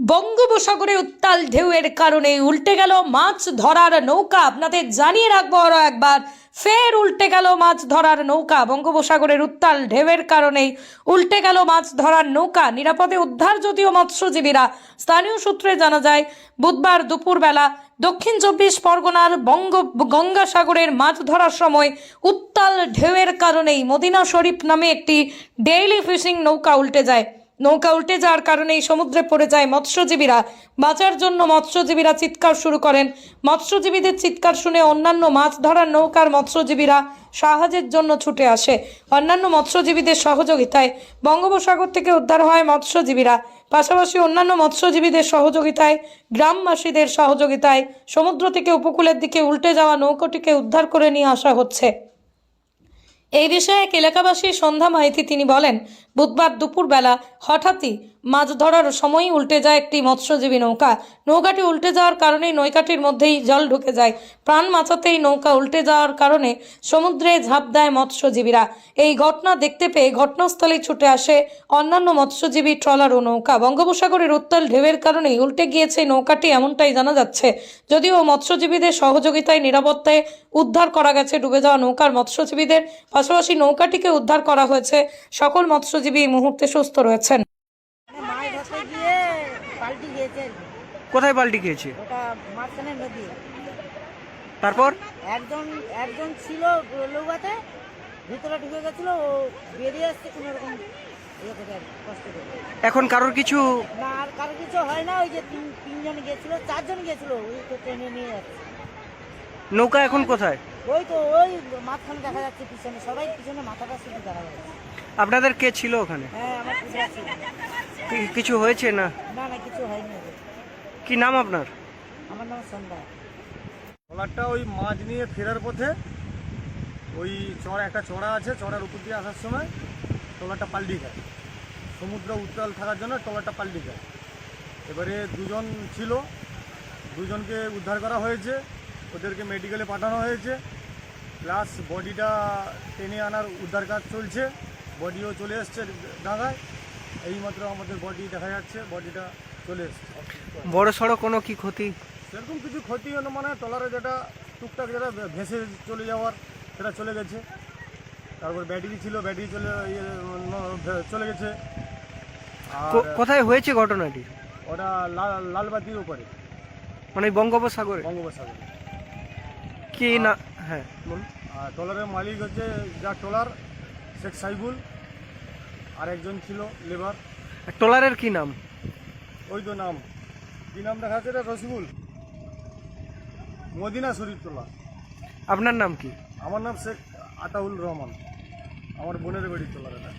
বঙ্গোপসাগরে উত্তাল ঢেউয়ের কারণে উল্টে গেল মাছ ধরার নৌকা। আপনাদের জানিয়ে রাখব আরও একবার, ফের উল্টে গেল মাছ ধরার নৌকা। বঙ্গোপসাগরের উত্তাল ঢেউয়ের কারণেই উল্টে গেল মাছ ধরার নৌকা। নিরাপদে উদ্ধার যদিও মৎস্যজীবীরা, স্থানীয় সূত্রে জানা যায়, বুধবার দুপুরবেলা দক্ষিণ চব্বিশ পরগনার বঙ্গ, গঙ্গাসাগরের মাছ ধরার সময় উত্তাল ঢেউয়ের কারণেই মদিনা শরীফ নামে একটি ডেইলি ফিশিং নৌকা উল্টে যায়। নৌকা উল্টে যাওয়ার কারণেই সমুদ্রে পড়ে যায় মৎস্যজীবীরা। বাঁচার জন্য মৎস্যজীবীরা চিৎকার শুরু করেন। মৎস্যজীবীদের চিৎকার শুনে অন্যান্য মাছ ধরার নৌকার মৎস্যজীবীরা সাহায্যের জন্য ছুটে আসে। অন্যান্য মৎস্যজীবীদের সহযোগিতায় বঙ্গোপসাগর থেকে উদ্ধার হয় মৎস্যজীবীরা। পাশাপাশি অন্যান্য মৎস্যজীবীদের সহযোগিতায়, গ্রামবাসীদের সহযোগিতায় সমুদ্র থেকে উপকূলের দিকে উল্টে যাওয়া নৌকোটিকে উদ্ধার করে নিয়ে আসা হচ্ছে। এই বিষয়ে এক এলাকাবাসী সন্ধ্যা মাইতি তিনি বলেন বুধবার দুপুরবেলা হঠাৎই মাছ ধরার সময়ই উল্টে যায় একটি মৎস্যজীবী নৌকা। নৌকাটি উল্টে যাওয়ার কারণেই নৌকাটির মধ্যেই জল ঢুকে যায়। প্রাণ বাঁচাতেই নৌকা উল্টে যাওয়ার কারণে সমুদ্রে ঝাঁপ দেয় মৎস্যজীবীরা। এই ঘটনা দেখতে পেয়ে ঘটনাস্থলে ছুটে আসে অন্যান্য মৎস্যজীবী, ট্রলার ও নৌকা। বঙ্গোপসাগরের উত্তাল ঢেউয়ের কারণেই উল্টে গিয়েছে নৌকাটি এমনটাই জানা যাচ্ছে। যদিও মৎস্যজীবীদের সহযোগিতায় নিরাপত্তায় উদ্ধার করা গেছে, ডুবে যাওয়া নৌকার মৎস্যজীবীদের পাশাপাশি নৌকাটিকে উদ্ধার করা হয়েছে। সকল মৎস্যজীবী এই মুহূর্তে সুস্থ রয়েছেন। কোথায় পাল্টি খেয়েছে? ওটা তারপর? একজন একজন ছিল নৌকাতে ভিতরে ঢুকে গেছিল ও বেরিয়ে আসছে কোনো রকম ইয়ে এখন কারোর কিছু না আর কারোর কিছু হয় না ওই যে তিন তিনজন গেছিল চারজন গেছিল ওই তো ট্রেনে নিয়ে যাচ্ছে। নৌকা এখন কোথায়? ওই তো ওই মাঝখানে দেখা যাচ্ছে পিছনে সবাই পিছনে মাথাটা শুধু দেখা যাচ্ছে আপনাদের কে ছিল ওখানে? হ্যাঁ কিছু হয়েছে না। কি নাম আপনার? আমার নাম সন্ধ্যা। ট্রলারটা ওই মাছ নিয়ে ফেরার পথে ওই চড়া একটা চড়া আছে চড়ার উপর দিয়ে আসার সময় ট্রলারটা পাল্টি খায় সমুদ্র উত্তাল থাকার জন্য ট্রলারটা পাল্টি খায় এবারে দুজন ছিল দুজনকে উদ্ধার করা হয়েছে ওদেরকে মেডিকেলে পাঠানো হয়েছে প্লাস বডিটা টেনে আনার উদ্ধার কাজ চলছে। বডিও চলে এসছে ডাঙায় এইমাত্র আমাদের বডি দেখা যাচ্ছে বডিটা চলে এসছে। বড় সড়ো কোনো কি ক্ষতি? সেরকম কিছু ক্ষতি হলো মানে ট্রলারে যেটা টুকটাক যেটা ভেসে চলে যাওয়ার সেটা চলে গেছে। তারপর ব্যাটারি ছিল ব্যাটারি চলে ইয়ে, চলে গেছে। আর কোথায় হয়েছে ঘটনাটি? ওটা লাল লালবাতির উপরে। মানে বঙ্গোপসাগরে? বঙ্গোপসাগরে। কি না হ্যাঁ বলুন। আর ট্রলারের মালিক হচ্ছে যা ট্রলার শেখ সাইবুল আর একজন ছিল লেবার। ট্রলারের কি নাম? ওই তো নাম। কি নাম দেখা যাচ্ছে এটা? রসিবুল। মদিনা শরীফ ট্রলার আপনার নাম কি? আমার নাম শেখ আতাউল রহমান। আমার বোনের বাড়ির ট্রলার এটা।